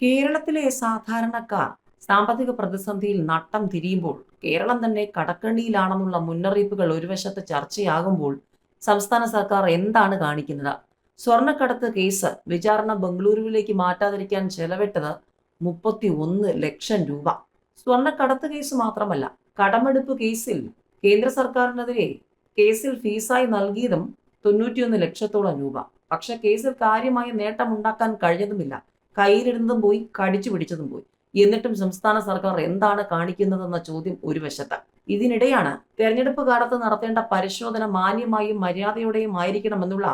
കേരളത്തിലെ സാധാരണക്കാർ സാമ്പത്തിക പ്രതിസന്ധിയിൽ നട്ടം തിരിയുമ്പോൾ കേരളം തന്നെ കടക്കണിയിലാണെന്നുള്ള മുന്നറിയിപ്പുകൾ ഒരു വശത്ത് ചർച്ചയാകുമ്പോൾ സംസ്ഥാന സർക്കാർ എന്താണ് കാണിക്കുന്നത്? സ്വർണക്കടത്ത് കേസ് വിചാരണ ബംഗളൂരുവിലേക്ക് മാറ്റാതിരിക്കാൻ ചെലവിട്ടത് മുപ്പത്തി ഒന്ന് ലക്ഷം രൂപ. സ്വർണക്കടത്ത് കേസ് മാത്രമല്ല കടമെടുപ്പ് കേസിൽ കേന്ദ്ര സർക്കാരിനെതിരെ കേസിൽ ഫീസായി നൽകിയതും തൊണ്ണൂറ്റിയൊന്ന് ലക്ഷത്തോളം രൂപ. പക്ഷെ കേസിൽ കാര്യമായ നേട്ടമുണ്ടാക്കാൻ കഴിഞ്ഞതുമില്ല. കയ്യിലിരുന്നതും പോയി കടിച്ചു പിടിച്ചതും പോയി. എന്നിട്ടും സംസ്ഥാന സർക്കാർ എന്താണ് കാണിക്കുന്നതെന്ന ചോദ്യം ഒരു വശത്ത്. ഇതിനിടെയാണ് തെരഞ്ഞെടുപ്പ് കാലത്ത് നടത്തേണ്ട പരിശോധന മാന്യമായും മര്യാദയോടെയും ആയിരിക്കണമെന്നുള്ള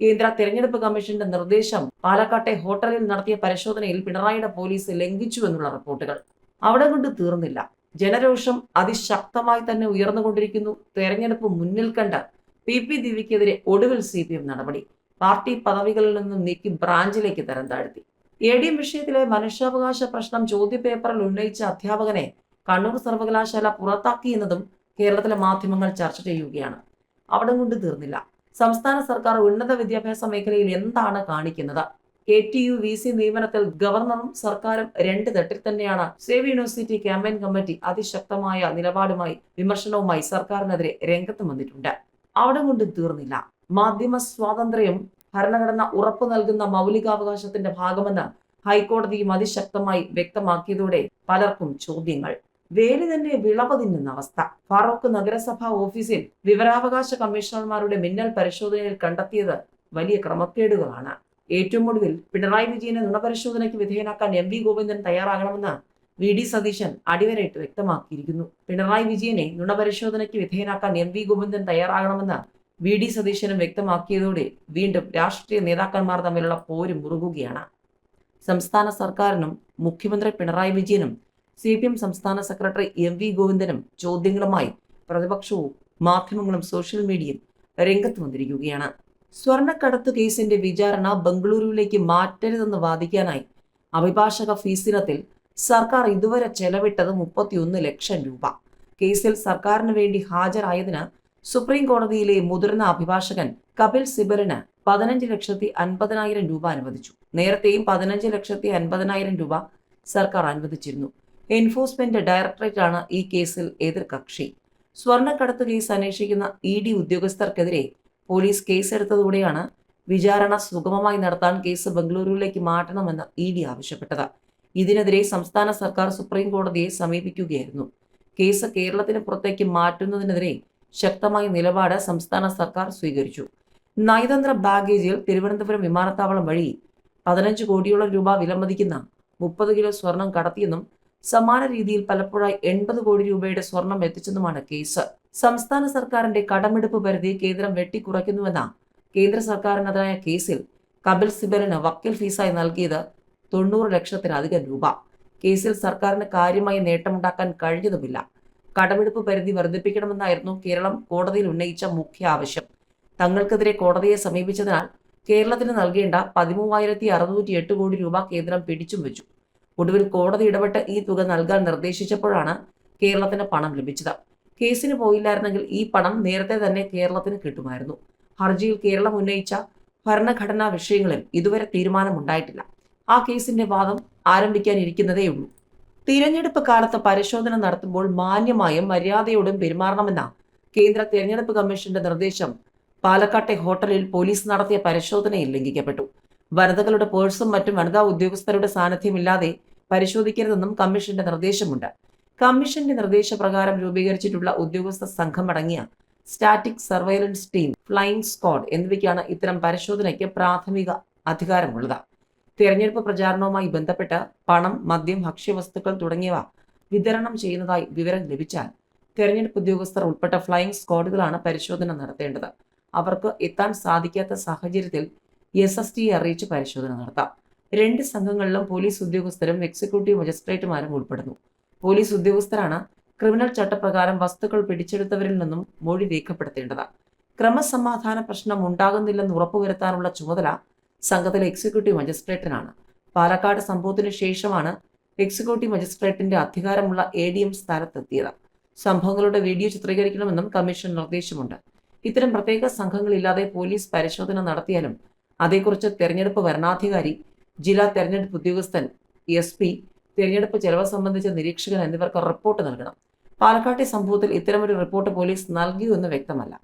കേന്ദ്ര തെരഞ്ഞെടുപ്പ് കമ്മീഷന്റെ നിർദ്ദേശം പാലക്കാട്ടെ ഹോട്ടലിൽ നടത്തിയ പരിശോധനയിൽ പിണറായിയുടെ പോലീസ് ലംഘിച്ചു എന്നുള്ള റിപ്പോർട്ടുകൾ. അവിടെ കൊണ്ട് തീർന്നില്ല. ജനരോഷം അതിശക്തമായി തന്നെ ഉയർന്നുകൊണ്ടിരിക്കുന്നു. തെരഞ്ഞെടുപ്പ് മുന്നിൽ കണ്ട് പി പി ദിവ്യക്കെതിരെ ഒടുവിൽ സി പി എം നടപടി. പാർട്ടി പദവികളിൽ നിന്നും നീക്കി ബ്രാഞ്ചിലേക്ക് തരം താഴ്ത്തി. എ ഡി എം വിഷയത്തിലെ മനുഷ്യാവകാശ പ്രശ്നം ചോദ്യപേപ്പറിൽ ഉന്നയിച്ച അധ്യാപകനെ കണ്ണൂർ സർവകലാശാല പുറത്താക്കി എന്നതും കേരളത്തിലെ മാധ്യമങ്ങൾ ചർച്ച ചെയ്യുകയാണ്. അവിടെ കൊണ്ട് തീർന്നില്ല. സംസ്ഥാന സർക്കാർ ഉന്നത വിദ്യാഭ്യാസ മേഖലയിൽ എന്താണ് കാണിക്കുന്നത്? K T U V C നിയമനത്തിൽ ഗവർണറും സർക്കാരും രണ്ട് തട്ടിൽ തന്നെയാണ്. സേവ് യൂണിവേഴ്സിറ്റി ക്യാമ്പയിൻ കമ്മിറ്റി അതിശക്തമായ നിലപാടുമായി വിമർശനവുമായി സർക്കാരിനെതിരെ രംഗത്ത് വന്നിട്ടുണ്ട്. അവിടെ കൊണ്ട് തീർന്നില്ല. മാധ്യമ സ്വാതന്ത്ര്യം ഭരണഘടന ഉറപ്പു നൽകുന്ന മൗലികാവകാശത്തിന്റെ ഭാഗമെന്ന് ഹൈക്കോടതിയും അതിശക്തമായി വ്യക്തമാക്കിയതോടെ പലർക്കും ചോദ്യങ്ങൾ. വേലി തന്നെ വിളവ് തിന്നുന്ന അവസ്ഥ. ഫാറൂഖ് നഗരസഭാ ഓഫീസിൽ വിവരാവകാശ കമ്മീഷണർമാരുടെ മിന്നൽ പരിശോധനയിൽ കണ്ടെത്തിയത് വലിയ ക്രമക്കേടുകളാണ്. ഏറ്റവും ഒടുവിൽ പിണറായി വിജയനെ നുണപരിശോധനയ്ക്ക് വിധേയനാക്കാൻ എം വി ഗോവിന്ദൻ തയ്യാറാകണമെന്ന് വി ഡി സതീശൻ അടിവരയിട്ട് വ്യക്തമാക്കിയിരിക്കുന്നു. പിണറായി വിജയനെ നുണപരിശോധനയ്ക്ക് വിധേയനാക്കാൻ എം വി ഗോവിന്ദൻ തയ്യാറാകണമെന്ന് വി. ഡി. സതീശനും വ്യക്തമാക്കിയതോടെ വീണ്ടും രാഷ്ട്രീയ നേതാക്കന്മാർ തമ്മിലുള്ള പോര് മുറുകുകയാണ്. സംസ്ഥാന സർക്കാരിനും മുഖ്യമന്ത്രി പിണറായി വിജയനും സി. പി. എം സംസ്ഥാന സെക്രട്ടറി എം. വി. ഗോവിന്ദനും ചോദ്യങ്ങളുമായി പ്രതിപക്ഷവും മാധ്യമങ്ങളും സോഷ്യൽ മീഡിയയും രംഗത്ത് വന്നിരിക്കുകയാണ്. സ്വർണക്കടത്ത് കേസിന്റെ വിചാരണ ബംഗളൂരുവിലേക്ക് മാറ്റരുതെന്ന് വാദിക്കാനായി അഭിഭാഷക ഫീസിനത്തിൽ സർക്കാർ ഇതുവരെ ചെലവിട്ടത് മുപ്പത്തിയൊന്ന് ലക്ഷം രൂപ. കേസിൽ സർക്കാരിന് വേണ്ടി ഹാജരായതിന് സുപ്രീം കോടതിയിലെ മുതിർന്ന അഭിഭാഷകൻ കപിൽ സിബലിന് പതിനഞ്ച് ലക്ഷത്തി അൻപതിനായിരം രൂപ അനുവദിച്ചു. നേരത്തെയും പതിനഞ്ച് ലക്ഷത്തി അൻപതിനായിരം രൂപ സർക്കാർ അനുവദിച്ചിരുന്നു. എൻഫോഴ്സ്മെന്റ് ഡയറക്ടറേറ്റ് ആണ് ഈ കേസിൽ എതിർകക്ഷി. സ്വർണക്കടത്ത് കേസ് അന്വേഷിക്കുന്ന ഇ ഡി ഉദ്യോഗസ്ഥർക്കെതിരെ പോലീസ് കേസെടുത്തതോടെയാണ് വിചാരണ സുഗമമായി നടത്താൻ കേസ് ബംഗളൂരുവിലേക്ക് മാറ്റണമെന്ന് ഇ ഡി ആവശ്യപ്പെട്ടത്. ഇതിനെതിരെ സംസ്ഥാന സർക്കാർ സുപ്രീം കോടതിയെ സമീപിക്കുകയായിരുന്നു. കേസ് കേരളത്തിന് പുറത്തേക്ക് മാറ്റുന്നതിനെതിരെ ശക്തമായ നിലപാട് സംസ്ഥാന സർക്കാർ സ്വീകരിച്ചു. നയതന്ത്ര ബാഗേജിൽ തിരുവനന്തപുരം വിമാനത്താവളം വഴി പതിനഞ്ച് കോടിയോളം രൂപ വിലമതിക്കുന്ന മുപ്പത് കിലോ സ്വർണം കടത്തിയെന്നും സമാന രീതിയിൽ പലപ്പോഴായി എൺപത് കോടി രൂപയുടെ സ്വർണം എത്തിച്ചെന്നുമാണ് കേസ്. സംസ്ഥാന സർക്കാരിന്റെ കടമെടുപ്പ് പരിധി കേന്ദ്രം വെട്ടിക്കുറയ്ക്കുന്നുവെന്ന കേന്ദ്ര സർക്കാരിനെതിരായ കേസിൽ കപിൽ സിബലിന് വക്കീൽ ഫീസായി നൽകിയത് തൊണ്ണൂറ് ലക്ഷത്തിലധികം രൂപ. കേസിൽ സർക്കാരിന് കാര്യമായി നേട്ടമുണ്ടാക്കാൻ കഴിഞ്ഞതുമില്ല. കടമെടുപ്പ് പരിധി വർദ്ധിപ്പിക്കണമെന്നായിരുന്നു കേരളം കോടതിയിൽ ഉന്നയിച്ച മുഖ്യ ആവശ്യം. തങ്ങൾക്കെതിരെ കോടതിയെ സമീപിച്ചതിനാൽ കേരളത്തിന് നൽകേണ്ട പതിമൂവായിരത്തി അറുന്നൂറ്റി എട്ട് കോടി രൂപ കേന്ദ്രം പിടിച്ചും വെച്ചു. ഒടുവിൽ കോടതി ഇടപെട്ട് ഈ തുക നൽകാൻ നിർദ്ദേശിച്ചപ്പോഴാണ് കേരളത്തിന് പണം ലഭിച്ചത്. കേസിന് പോയില്ലായിരുന്നെങ്കിൽ ഈ പണം നേരത്തെ തന്നെ കേരളത്തിന് കിട്ടുമായിരുന്നു. ഹർജിയിൽ കേരളം ഉന്നയിച്ച ഭരണഘടനാ വിഷയങ്ങളിൽ ഇതുവരെ തീരുമാനമുണ്ടായിട്ടില്ല. ആ കേസിന്റെ വാദം ആരംഭിക്കാനിരിക്കുന്നതേയുള്ളൂ തിരഞ്ഞെടുപ്പ് കാലത്ത് പരിശോധന നടത്തുമ്പോൾ മാന്യമായും മര്യാദയോടും പെരുമാറണമെന്ന കേന്ദ്ര തിരഞ്ഞെടുപ്പ് കമ്മീഷന്റെ നിർദ്ദേശം. പാലക്കാട്ടെ ഹോട്ടലിൽ പോലീസ് നടത്തിയ പരിശോധനയിൽ ലംഘിക്കപ്പെട്ടു. വനിതകളുടെ പേഴ്സും മറ്റും വനിതാ ഉദ്യോഗസ്ഥരുടെ സാന്നിധ്യമില്ലാതെ പരിശോധിക്കരുതെന്നും കമ്മീഷന്റെ നിർദ്ദേശമുണ്ട്. കമ്മീഷന്റെ നിർദ്ദേശപ്രകാരം രൂപീകരിച്ചിട്ടുള്ള ഉദ്യോഗസ്ഥ സംഘം അടങ്ങിയ static surveillance team flying squad എന്നിവയ്ക്കാണ് ഇത്തരം പരിശോധനയ്ക്ക് പ്രാഥമിക അധികാരമുള്ളത്. തിരഞ്ഞെടുപ്പ് പ്രചാരണവുമായി ബന്ധപ്പെട്ട് പണം മദ്യം ഭക്ഷ്യവസ്തുക്കൾ തുടങ്ങിയവ വിതരണം ചെയ്യുന്നതായി വിവരം ലഭിച്ചാൽ തെരഞ്ഞെടുപ്പ് ഉദ്യോഗസ്ഥർ ഉൾപ്പെട്ട ഫ്ലൈയിങ് സ്ക്വാഡുകളാണ് പരിശോധന നടത്തേണ്ടത്. അവർക്ക് എത്താൻ സാധിക്കാത്ത സാഹചര്യത്തിൽ എസ് എസ് ടിയെ അറിയിച്ച് പരിശോധന നടത്താം. രണ്ട് സംഘങ്ങളിലും പോലീസ് ഉദ്യോഗസ്ഥരും എക്സിക്യൂട്ടീവ് മജിസ്ട്രേറ്റുമാരും ഉൾപ്പെടുന്നു. പോലീസ് ഉദ്യോഗസ്ഥരാണ് ക്രിമിനൽ ചട്ടപ്രകാരം വസ്തുക്കൾ പിടിച്ചെടുത്തവരിൽ നിന്നും മൊഴി രേഖപ്പെടുത്തേണ്ടത്. ക്രമസമാധാന പ്രശ്നം ഉണ്ടാകുന്നില്ലെന്ന് ഉറപ്പുവരുത്താനുള്ള ചുമതല സംഘത്തിലെ എക്സിക്യൂട്ടീവ് മജിസ്ട്രേറ്റിനാണ് പാലക്കാട് സംഭവത്തിന് ശേഷമാണ് എക്സിക്യൂട്ടീവ് മജിസ്ട്രേറ്റിന്റെ അധികാരമുള്ള എ ഡി എം സ്ഥാനത്തെത്തിയത്. സംഭവങ്ങളുടെ വീഡിയോ ചിത്രീകരിക്കണമെന്നും കമ്മീഷൻ നിർദ്ദേശമുണ്ട്. ഇത്തരം പ്രത്യേക സംഘങ്ങളില്ലാതെ പോലീസ് പരിശോധന നടത്തിയാലും അതേക്കുറിച്ച് തെരഞ്ഞെടുപ്പ് വരണാധികാരി ജില്ലാ തെരഞ്ഞെടുപ്പ് ഉദ്യോഗസ്ഥൻ എസ് പി തിരഞ്ഞെടുപ്പ് ചെലവ് സംബന്ധിച്ച നിരീക്ഷകൻ എന്നിവർക്ക് റിപ്പോർട്ട് നൽകണം. പാലക്കാട്ടെ സംഭവത്തിൽ ഇത്തരമൊരു റിപ്പോർട്ട് പോലീസ് നൽകിയോ എന്ന് വ്യക്തമല്ല.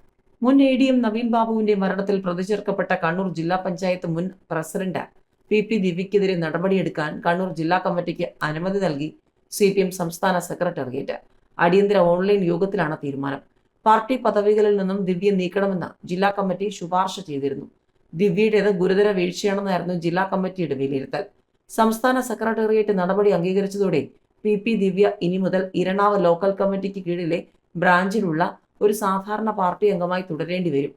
മുൻ എ ഡി എം നവീൻ ബാബുവിന്റെ മരണത്തിൽ പ്രതിചേർക്കപ്പെട്ട കണ്ണൂർ ജില്ലാ പഞ്ചായത്ത് മുൻ പ്രസിഡന്റ് പി പി ദിവ്യക്കെതിരെ നടപടിയെടുക്കാൻ കണ്ണൂർ ജില്ലാ കമ്മിറ്റിക്ക് അനുമതി നൽകി സി പി എം സംസ്ഥാന സെക്രട്ടേറിയറ്റ്. അടിയന്തര ഓൺലൈൻ യോഗത്തിലാണ് തീരുമാനം. പാർട്ടി പദവികളിൽ നിന്നും ദിവ്യ നീക്കണമെന്ന് ജില്ലാ കമ്മിറ്റി ശുപാർശ ചെയ്തിരുന്നു. ദിവ്യയുടേത് ഗുരുതര വീഴ്ചയാണെന്നായിരുന്നു ജില്ലാ കമ്മിറ്റിയുടെ വിലയിരുത്തൽ. സംസ്ഥാന സെക്രട്ടേറിയറ്റ് നടപടി അംഗീകരിച്ചതോടെ പി പി ദിവ്യ ഇനി മുതൽ ഇരണാവ് ലോക്കൽ കമ്മിറ്റിക്ക് കീഴിലെ ബ്രാഞ്ചിലുള്ള ഒരു സാധാരണ പാർട്ടി അംഗമായി തുടരേണ്ടി വരും.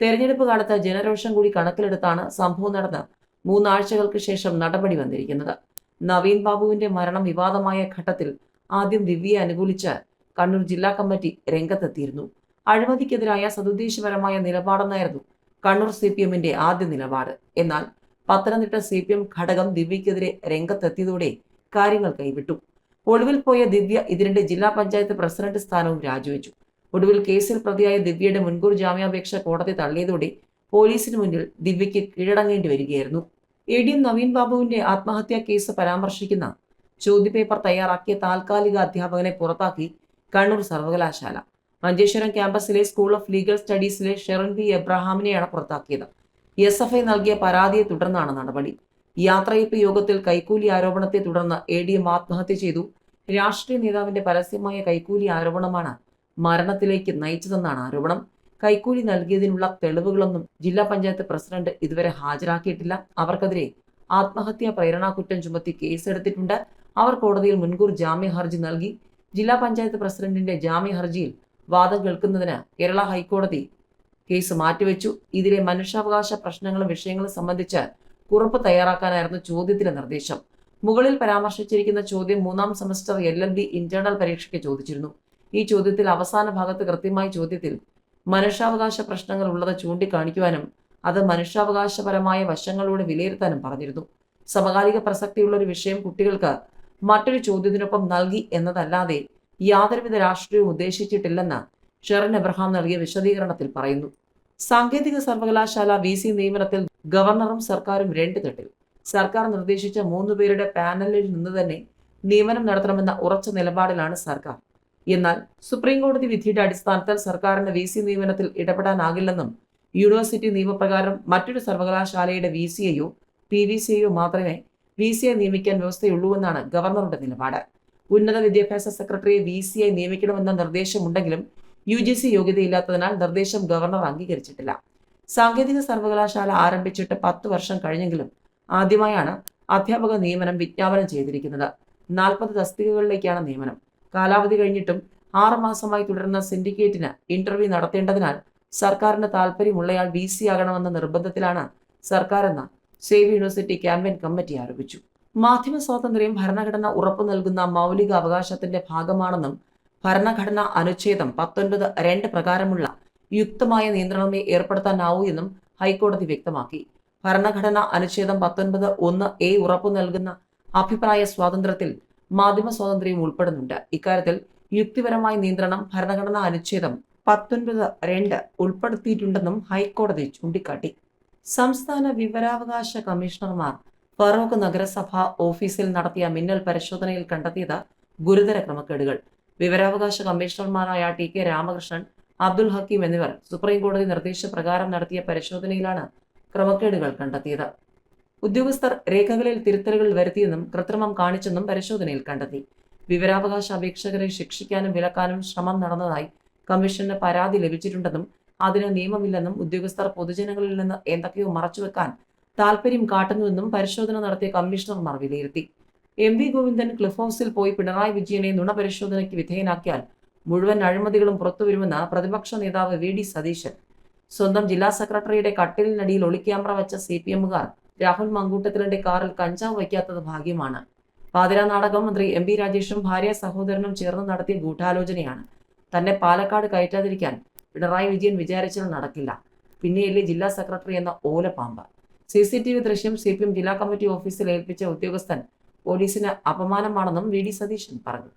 തെരഞ്ഞെടുപ്പ് കാലത്ത് ജനരോഷം കൂടി കണക്കിലെടുത്താണ് സംഭവം നടന്ന് മൂന്നാഴ്ചകൾക്ക് ശേഷം നടപടി വന്നിരിക്കുന്നത്. നവീൻ ബാബുവിന്റെ മരണം വിവാദമായ ഘട്ടത്തിൽ ആദ്യം ദിവ്യയെ അനുകൂലിച്ച് കണ്ണൂർ ജില്ലാ കമ്മിറ്റി രംഗത്തെത്തിയിരുന്നു. അഴിമതിക്കെതിരായ സതുദ്ദേശപരമായ നിലപാടെന്നായിരുന്നു കണ്ണൂർ സി പി എമ്മിന്റെ ആദ്യ നിലപാട്. എന്നാൽ പത്തനംതിട്ട സി പി എം ഘടകം ദിവ്യക്കെതിരെ രംഗത്തെത്തിയതോടെ കാര്യങ്ങൾ കൈവിട്ടു. ഒളിവിൽ പോയ ദിവ്യ ഇതിനിടെ ജില്ലാ പഞ്ചായത്ത് പ്രസിഡന്റ് സ്ഥാനവും രാജിവെച്ചു. ഒടുവിൽ കേസിൽ പ്രതിയായ ദിവ്യയുടെ മുൻകൂർ ജാമ്യാപേക്ഷ കോടതി തള്ളിയതോടെ പോലീസിന് മുന്നിൽ ദിവ്യയ്ക്ക് കീഴടങ്ങേണ്ടി വരികയായിരുന്നു. എ ഡി എം നവീൻ ബാബുവിന്റെ ആത്മഹത്യാ കേസ് പരാമർശിക്കുന്ന ചോദ്യപേപ്പർ തയ്യാറാക്കിയ താൽക്കാലിക അധ്യാപകനെ പുറത്താക്കി കണ്ണൂർ സർവകലാശാല. മഞ്ചേശ്വരം ക്യാമ്പസിലെ സ്കൂൾ ഓഫ് ലീഗൽ സ്റ്റഡീസിലെ ഷെറിൻ ബി എബ്രഹാമിനെയാണ് പുറത്താക്കിയത്. എസ് എഫ് ഐ നൽകിയ പരാതിയെ തുടർന്നാണ് നടപടി. യാത്രയപ്പ് യോഗത്തിൽ കൈക്കൂലി ആരോപണത്തെ തുടർന്ന് എ ഡി എം ആത്മഹത്യ ചെയ്തു. രാഷ്ട്രീയ നേതാവിന്റെ പരസ്യമായ കൈക്കൂലി ആരോപണമാണ് മരണത്തിലേക്ക് നയിച്ചതെന്നാണ് ആരോപണം. കൈക്കൂലി നൽകിയതിനുള്ള തെളിവുകളൊന്നും ജില്ലാ പഞ്ചായത്ത് പ്രസിഡന്റ് ഇതുവരെ ഹാജരാക്കിയിട്ടില്ല. അവർക്കെതിരെ ആത്മഹത്യാ പ്രേരണാ കുറ്റം ചുമത്തി കേസെടുത്തിട്ടുണ്ട്. അവർ കോടതിയിൽ മുൻകൂർ ജാമ്യ ഹർജി നൽകി. ജില്ലാ പഞ്ചായത്ത് പ്രസിഡന്റിന്റെ ജാമ്യ ഹർജിയിൽ വാദം കേൾക്കുന്നതിന് കേരള ഹൈക്കോടതി കേസ് മാറ്റിവെച്ചു. ഇതിലെ മനുഷ്യാവകാശ പ്രശ്നങ്ങളും വിഷയങ്ങളും സംബന്ധിച്ച് കുറിപ്പ് തയ്യാറാക്കാനായിരുന്നു ചോദ്യത്തിലെ നിർദ്ദേശം. മുകളിൽ പരാമർശിച്ചിരിക്കുന്ന ചോദ്യം മൂന്നാം semester L L B internal പരീക്ഷയ്ക്ക് ചോദിച്ചിരുന്നു. ഈ ചോദ്യത്തിൽ അവസാന ഭാഗത്ത് കൃത്യമായ ചോദ്യത്തിൽ മനുഷ്യാവകാശ പ്രശ്നങ്ങൾ ഉള്ളത് ചൂണ്ടിക്കാണിക്കുവാനും അത് മനുഷ്യാവകാശപരമായ വശങ്ങളിലൂടെ വിലയിരുത്താനും പറഞ്ഞിരുന്നു. സമകാലിക പ്രസക്തിയുള്ള ഒരു വിഷയം കുട്ടികൾക്ക് മറ്റൊരു ചോദ്യത്തിനൊപ്പം നൽകി എന്നതല്ലാതെ യാതൊരുവിധ രാഷ്ട്രീയവും ഉദ്ദേശിച്ചിട്ടില്ലെന്ന് ഷെറിൻ എബ്രഹാം നൽകിയ വിശദീകരണത്തിൽ പറയുന്നു. സാങ്കേതിക സർവകലാശാല വി സി നിയമനത്തിൽ ഗവർണറും സർക്കാരും രണ്ട് തട്ടിൽ. സർക്കാർ നിർദ്ദേശിച്ച മൂന്ന് പേരുടെ പാനലിൽ നിന്ന് തന്നെ നിയമനം നടത്തണമെന്ന ഉറച്ച നിലപാടിലാണ് സർക്കാർ. എന്നാൽ സുപ്രീം കോടതി വിധിയുടെ അടിസ്ഥാനത്തിൽ സർക്കാരിന്റെ വി സി നിയമനത്തിൽ ഇടപെടാനാകില്ലെന്നും യൂണിവേഴ്സിറ്റി നിയമപ്രകാരം മറ്റൊരു സർവകലാശാലയുടെ വി സിയെയോ പി വി സിയെയോ മാത്രമേ വി സിയെ നിയമിക്കാൻ വ്യവസ്ഥയുള്ളൂവെന്നാണ് ഗവർണറുടെ നിലപാട്. ഉന്നത വിദ്യാഭ്യാസ സെക്രട്ടറിയെ വി സിയായി നിയമിക്കണമെന്ന നിർദ്ദേശമുണ്ടെങ്കിലും യു ജി സി യോഗ്യതയില്ലാത്തതിനാൽ നിർദ്ദേശം ഗവർണർ അംഗീകരിച്ചിട്ടില്ല. സാങ്കേതിക സർവകലാശാല ആരംഭിച്ചിട്ട് പത്ത് വർഷം കഴിഞ്ഞെങ്കിലും ആദ്യമായാണ് അധ്യാപക നിയമനം വിജ്ഞാപനം ചെയ്തിരിക്കുന്നത്. നാൽപ്പത് തസ്തികകളിലേക്കാണ് നിയമനം. കാലാവധി കഴിഞ്ഞിട്ടും ആറ് മാസമായി തുടരുന്ന സിൻഡിക്കേറ്റിന് ഇന്റർവ്യൂ നടത്തേണ്ടതിനാൽ സർക്കാരിന് താല്പര്യമുള്ളയാൾ വി സി ആകണമെന്ന നിർബന്ധത്തിലാണ് സർക്കാരെന്ന് സേവ് യൂണിവേഴ്സിറ്റി ക്യാമ്പയിൻ കമ്മിറ്റി ആരോപിച്ചു. മാധ്യമ സ്വാതന്ത്ര്യം ഭരണഘടന ഉറപ്പു നൽകുന്ന മൗലിക അവകാശത്തിന്റെ ഭാഗമാണെന്നും ഭരണഘടന അനുച്ഛേദം പത്തൊൻപത് രണ്ട് പ്രകാരമുള്ള യുക്തമായ നിയന്ത്രണമേ ഏർപ്പെടുത്താനാവൂ എന്നും ഹൈക്കോടതി വ്യക്തമാക്കി. ഭരണഘടന അനുച്ഛേദം പത്തൊൻപത് ഒന്ന് എ ഉറപ്പു നൽകുന്ന അഭിപ്രായ സ്വാതന്ത്ര്യത്തിൽ മാധ്യമ സ്വാതന്ത്ര്യം ഉൾപ്പെടുന്നുണ്ട്. ഇക്കാര്യത്തിൽ യുക്തിപരമായ നിയന്ത്രണം ഭരണഘടനാ അനുച്ഛേദം പത്തൊൻപത് രണ്ട് ഉൾപ്പെടുത്തിയിട്ടുണ്ടെന്നും ഹൈക്കോടതി ചൂണ്ടിക്കാട്ടി. സംസ്ഥാന വിവരാവകാശ കമ്മീഷണർമാർ ഫറോക്ക് നഗരസഭ ഓഫീസിൽ നടത്തിയ മിന്നൽ പരിശോധനയിൽ കണ്ടെത്തിയത് ഗുരുതര ക്രമക്കേടുകൾ. വിവരാവകാശ കമ്മീഷണർമാരായ ടി കെ രാമകൃഷ്ണൻ അബ്ദുൽ ഹക്കീം എന്നിവർ സുപ്രീം കോടതി നിർദ്ദേശപ്രകാരം നടത്തിയ പരിശോധനയിലാണ് ക്രമക്കേടുകൾ കണ്ടെത്തിയത്. ഉദ്യോഗസ്ഥർ രേഖകളിൽ തിരുത്തലുകൾ വരുത്തിയെന്നും കൃത്രിമം കാണിച്ചെന്നും പരിശോധനയിൽ കണ്ടെത്തി. വിവരാവകാശ അപേക്ഷകരെ ശിക്ഷിക്കാനും വിലക്കാനും ശ്രമം നടന്നതായി കമ്മീഷന് പരാതി ലഭിച്ചിട്ടുണ്ടെന്നും അതിന് നിയമമില്ലെന്നും ഉദ്യോഗസ്ഥർ പൊതുജനങ്ങളിൽ നിന്ന് എന്തൊക്കെയോ മറച്ചുവെക്കാൻ താൽപര്യം കാട്ടുന്നുവെന്നും പരിശോധന നടത്തിയ കമ്മീഷണർമാർ വിലയിരുത്തി. എം വി ഗോവിന്ദൻ ക്ലിഫ് ഹൗസിൽ പോയി പിണറായി വിജയനെ നുണപരിശോധനയ്ക്ക് വിധേയനാക്കിയാൽ മുഴുവൻ അഴിമതികളും പുറത്തുവരുമെന്ന് പ്രതിപക്ഷ നേതാവ് വി ഡി സതീശൻ. സ്വന്തം ജില്ലാ സെക്രട്ടറിയുടെ കട്ടിലിനടിയിൽ ഒളിക്യാമറ വെച്ച സി പി എമ്മുകാർ രാഹുൽ മങ്കൂട്ടത്തിലിന്റെ കാറിൽ കഞ്ചാവ് വയ്ക്കാത്തത് ഭാഗ്യമാണ്. പാതിര നാടകം മന്ത്രി എം പി രാജേഷും ഭാര്യ സഹോദരനും ചേർന്ന് നടത്തിയ ഗൂഢാലോചനയാണ്. തന്നെ പാലക്കാട് കയറ്റാതിരിക്കാൻ പിണറായി വിജയൻ വിചാരിച്ചത് നടക്കില്ല. പിന്നെയല്ലേ ജില്ലാ സെക്രട്ടറി എന്ന ഓലപ്പാമ്പ്. സി സി ടി വി ദൃശ്യം സി പി എം ജില്ലാ കമ്മിറ്റി ഓഫീസിൽ ഏൽപ്പിച്ച ഉദ്യോഗസ്ഥൻ പോലീസിന് അപമാനമാണെന്നും വി ഡി സതീശൻ പറഞ്ഞു.